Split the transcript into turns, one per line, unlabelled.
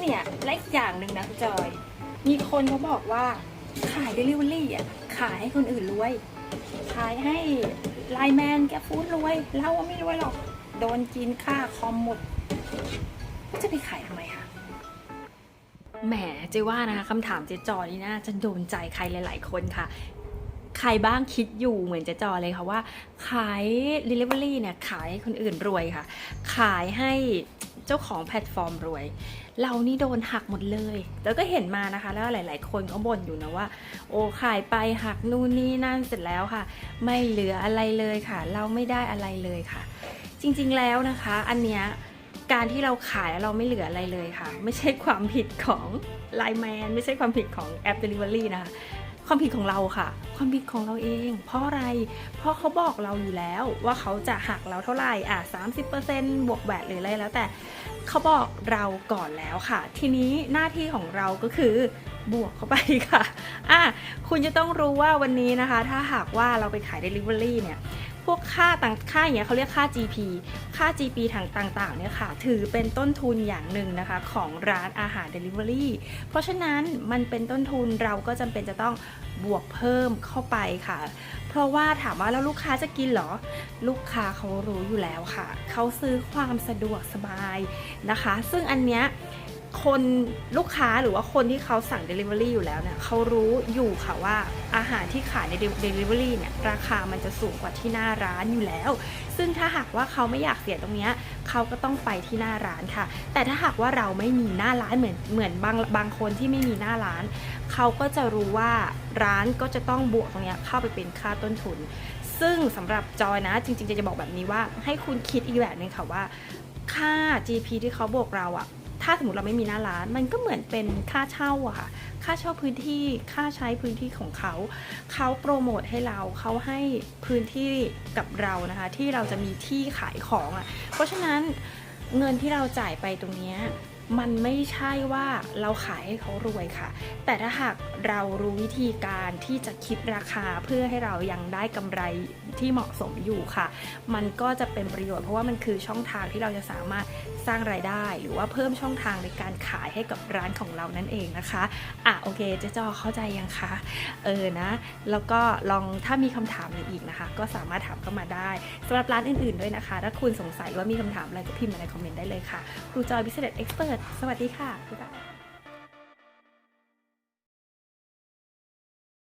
เนี่ยและอีกอย่างหนึ่งนะคุณจอย มีคนเขาบอกว่าขายเดลิเวอรี่อะขายให้คนอื่นรวย ขายให้ไลน์แมนแกฟู้ดรวยเราไม่รวยหรอก โดนกินค่าคอมหมด จะไปขายทำไมคะแหมเจว่านะคะคำถามเจจอนี่น่าจะโดนใจใครหลาย ๆ คนค่ะ ใครบ้างคิดอยู่เหมือนเจจอเลยค่ะว่า ขาย Delivery เนี่ยขายให้คนอื่นรวยค่ะ ขายให้ เจ้าของแพลตฟอร์มรวย เรานี่โดนหักหมดเลย แล้วก็เห็นมานะคะ แล้วหลาย ๆ คนก็บ่นอยู่นะว่า โอ้ขายไปหักนู่นนี่นั่นเสร็จแล้วค่ะ ไม่เหลืออะไรเลยค่ะ เราไม่ได้อะไรเลยค่ะ จริงๆแล้วนะคะ อันเนี้ยการที่เราขายแล้วเราไม่เหลืออะไรเลยค่ะ ไม่ใช่ความผิดของไลแมนไม่ใช่ความผิดของแอป Delivery นะคะ ความผิดของเราค่ะ ความผิดของเราเอง เพราะอะไร เพราะเขาบอกเราอยู่แล้วว่าเขาจะหักเราเท่าไหร่อะ30%บวกแบตหรืออะไรแล้วแต่เขาบอกเราก่อนแล้วค่ะ ทีนี้หน้าที่ของเราก็คือบวกเข้าไปค่ะอะ คุณจะต้องรู้ว่าวันนี้นะคะ ถ้าหากว่าเราไปขาย Delivery เนี่ย พวกค่าต่างค่าอย่างเงี้ยเขาเรียกค่า GP ค่า GP ทางต่างๆเนี่ยค่ะ ถือเป็นต้นทุนอย่างหนึ่งนะคะของร้านอาหาร Delivery เพราะฉะนั้นมันเป็นต้นทุนเราก็จำเป็นจะต้องบวกเพิ่มเข้าไปค่ะ เพราะว่าถามว่าแล้วลูกค้าจะกินเหรอ ลูกค้าเขารู้อยู่แล้วค่ะ เขาซื้อความสะดวกสบายนะคะ ซึ่งอันเนี้ย คนลูกค้าหรือว่าคนที่เขาสั่ง Delivery อยู่แล้วเนี่ยเขารู้อยู่ค่ะว่าอาหารที่ขายใน Delivery เนี่ยราคามันจะสูงกว่าที่หน้าร้านอยู่แล้ว ซึ่งถ้าหากว่าเขาไม่อยากเสียตรงเนี้ยเขาก็ต้องไปที่หน้าร้านค่ะ แต่ถ้าหากว่าเราไม่มีหน้าร้านเหมือนเหมือนบางบางคนที่ไม่มีหน้าร้าน เขาก็จะรู้ว่าร้านก็จะต้องบวกตรงเนี้ยเข้าไปเป็นค่าต้นทุน ซึ่งสำหรับจอยนะ จริงๆจะบอกแบบนี้ว่าให้คุณคิดอีกแบบหนึงค่ะว่า ค่า GP ที่เขาบวกเราอะ ถ้าสมมติเราไม่มีหน้าร้าน มันก็เหมือนเป็นค่าเช่าอะค่ะ ค่าเช่าพื้นที่ ค่าใช้พื้นที่ของเขา เขาโปรโมทให้เรา เขาให้พื้นที่กับเรานะคะ ที่เราจะมีที่ขายของอะเพราะฉะนั้นเงินที่เราจ่ายไปตรงนี้มันไม่ใช่ว่าเราขายให้เขารวยค่ะ แต่ถ้าหากเรารู้วิธีการที่จะคิดราคาเพื่อให้เรายังได้กำไรที่เหมาะสมอยู่ค่ะ มันก็จะเป็นประโยชน์เพราะว่ามันคือช่องทางที่เราจะสามารถ สร้างรายได้ หรือว่าเพิ่มช่องทางในการขายให้กับร้านของเรานั่นเองนะคะอะโอเคเจ๊จอเข้าใจยังคะเออนะ แล้วก็ลองถ้ามีคำถามอะไรอีกนะคะ ก็สามารถถามเข้ามาได้สำหรับร้านอื่นๆด้วยนะคะ ถ้าคุณสงสัยว่ามีคำถามอะไรก็พิมพ์มาในคอมเมนต์ได้เลยค่ะครูจอยพิเศษเอ็กซ์เพรสสวัสดีค่ะบ๊ายบาย